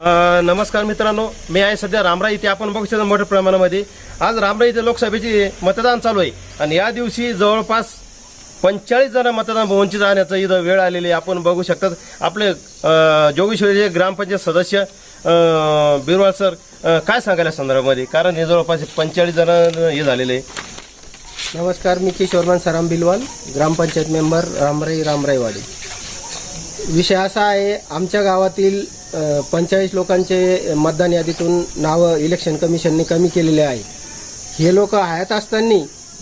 नमस्कार मित्रांनो. मी आहे सध्या रामराई. इथे आपण बघू शकतो मोठ्या प्रमाणामध्ये. आज रामराई इथे लोकसभेचे मतदान चालू आहे. आणि या दिवशी जवळपास पंचेचाळीस जण मतदान वंचित जाण्याचं इथं वेळ आलेली आहे. आपण बघू शकतात. आपले जोगेश्वरीचे ग्रामपंचायत सदस्य बिरवाळ सर काय सांगायला संदर्भामध्ये? कारण हे जवळपास पंचेचाळीस जण हे झालेले आहे. नमस्कार मी किशोरमान सराम बिलवाल ग्रामपंचायत मेंबर रामराई रामराईवाडी. विषय असा आहे आमच्या गावातील पंचेचाळीस लोकांचे मतदान यादीतून नावं इलेक्शन कमिशनने कमी केलेले आहे. हे लोक हयात असताना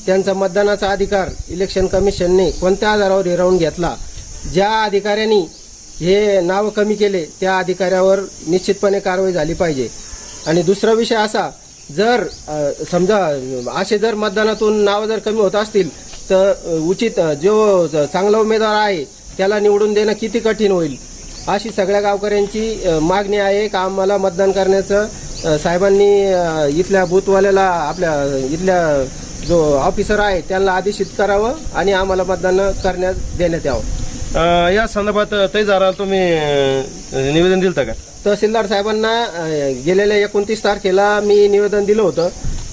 त्यांचा मतदानाचा अधिकार इलेक्शन कमिशनने कोणत्या आधारावर हिरावून घेतला? ज्या अधिकाऱ्यांनी हे नावं कमी केले त्या अधिकाऱ्यावर निश्चितपणे कारवाई झाली पाहिजे. आणि दुसरा विषय असा जर समजा असे जर मतदानातून नावं जर कमी होत असतील तर उचित जो चांगला उमेदवार आहे त्याला निवडून देणं किती कठीण होईल? अशी सगळ्या गावकऱ्यांची मागणी आहे का आम्हाला मतदान करण्याचं? साहेबांनी इथल्या बूथवाल्याला आपल्या इथल्या जो ऑफिसर आहे त्यांना आदेशित करावं आणि आम्हाला मतदान करण्यात देण्यात यावं. या संदर्भात तै जरा तुम्ही निवेदन दिलं का? तहसीलदार साहेबांना गेलेल्या एकोणतीस तारखेला मी निवेदन दिलं होतं.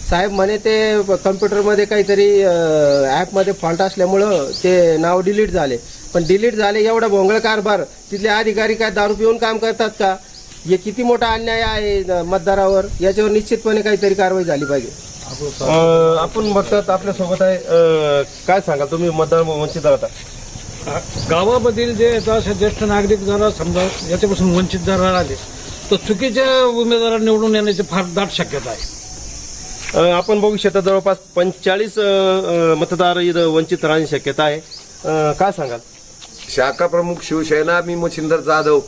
साहेब म्हणे ते कम्प्युटरमध्ये काहीतरी ॲपमध्ये फॉल्ट असल्यामुळं ते नाव डिलीट झाले. पण डिलीट झाले एवढा भोंगळ कारभार. तिथले अधिकारी काय दारू पिऊन काम करतात का? हे किती मोठा अन्याय आहे मतदारावर? याच्यावर निश्चितपणे काहीतरी कारवाई झाली पाहिजे. आपण बघतात आपल्यासोबत आहे. अ, काय सांगाल? तुम्ही मतदान वंचित राहता गावामधील जे आहेत असे ज्येष्ठ नागरिक जरा समजा याच्यापासून वंचित जर राहिले तर चुकीच्या उमेदवार निवडून येण्याची फार दाट शक्यता आहे. आपण बघू शकता जवळपास पंचेचाळीस मतदार इथं वंचित राहण्याची शक्यता आहे. काय सांगाल? शाखा प्रमुख शिवसेना मी मच्छिंदर जाधव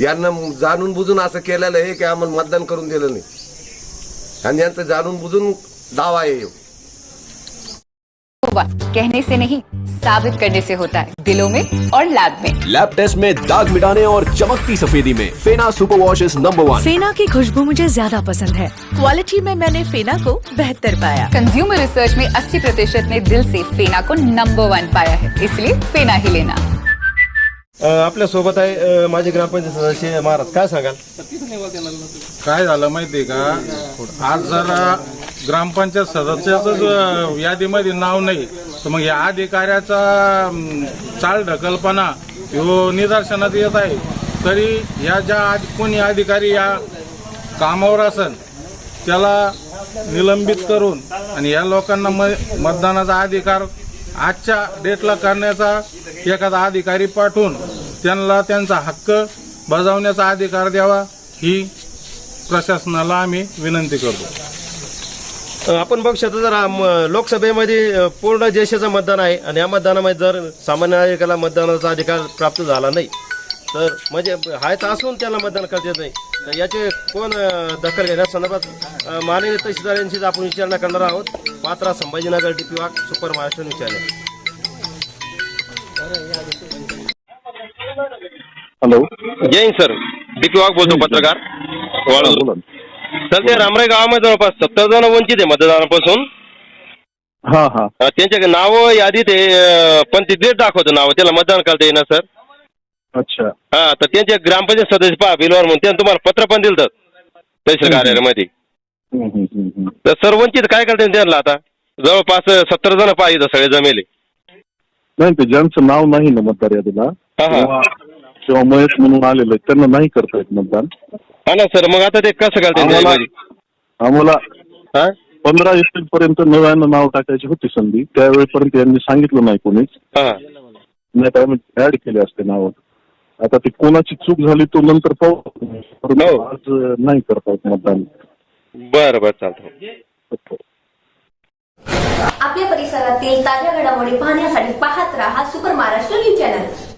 यांना जाणून बुजून असं केलेलं आहे की आम्हाला मतदान करून दिलं नाही. आणि यांचं जाणून बुजून दावा आहे. कहने से नहीं साबित करने से होता है। दिलों में और लैब में। लैब टेस्ट में दाग मिटाने और चमकती सफेदी में। Fena super wash is number one Fena की खुशबू मुझे ज़्यादा पसंद है। क्वालिटी में मैंने फेना को बेहतर पाया। कंज्यूमर रिसर्च में 80 प्रतिशत ने दिल से फेना को नंबर वन पाया है। इसलिए फेना ही लेना। अ, आपल्या सोबत आहे अ, माजी ग्रामपंचायत सदस्य महाराज. काय सांगाल? काय झालं माहितीये का? आज जरा ग्रामपंचायत सदस्याच यादीमध्ये नाव नाही. तर मग या अधिकाऱ्याचा चाल ढकलपणा ह्यो निदर्शनात येत आहे. तरी या ज्या आज कोणी अधिकारी या कामावर असन त्याला निलंबित करून आणि या लोकांना म- मतदानाचा अधिकार आजच्या डेटला करण्याचा एखादा अधिकारी पाठवून त्यांना त्यांचा हक्क बजावण्याचा अधिकार द्यावा ही प्रशासनाला आम्ही विनंती करतो. आपण बघू शकतो जर आम- लोकसभेमध्ये पूर्ण देशाचं मतदान आहे. आणि या मतदानामध्ये जर सामान्य नागरिकाला मतदानाचा अधिकार प्राप्त झाला नाही तर म्हणजे हायचं असून त्याला मतदान करता येत नाही. तर याचे कोण अ, दखल घेण्यासंदर्भात अ, माननीय तहसीलदार यांची आपण विचारणा करणार आहोत Patra Sambhajinagar D Wagh super Maharashtra news channel. Hello. जय सर. डीपी वाघ बोलतो पत्रकार. ते रामराय गावामध्ये जवळपास सत्तर जण वंचित आहे मतदानापासून. हा हा. अ, त्यांचे नाव यादीत आहे अ, पण ते डेट दाखवतं नाव त्याला मतदान करता येईना सर. अच्छा. हा तर त्यांचे ग्रामपंचायत सदस्य पहा बिलवार म्हणून त्यांनी तुम्हाला पत्र पण दिलं तहसील कार्यालयामध्ये. हम्म, हम्म, हम्म, हम्म. तर सर वंचित काय करते त्यांना आता? जवळपास सत्तर जण पाहिजे सगळे जमेले नाही ते ज्यांचं नाव नाही ना मतदार यादीला हा, हा. किंवा किंवा मयत म्हणून आलेलं आहे त्यांना नाही करता येत मतदान. हा ना सर. मग आता ते कसं करते आम्हाला आम्हाला हा? पंधरा एप्रिल पर्यंत नव्यानं नाव टाकायची होती संधी. त्यावेळेपर्यंत यांनी सांगितलं नाही कोणीच. नाही तर आम्ही ऍड केले असते नाव. आता ती कोणाची चूक झाली तो नंतर पाहू. परंतु हो. आज नाही करता येत मतदान. बरं बरं चालतं आपल्या परिसरातील ताज्या घडामोडी पाहण्यासाठी पाहत राहा सुपर महाराष्ट्र न्यूज चॅनल.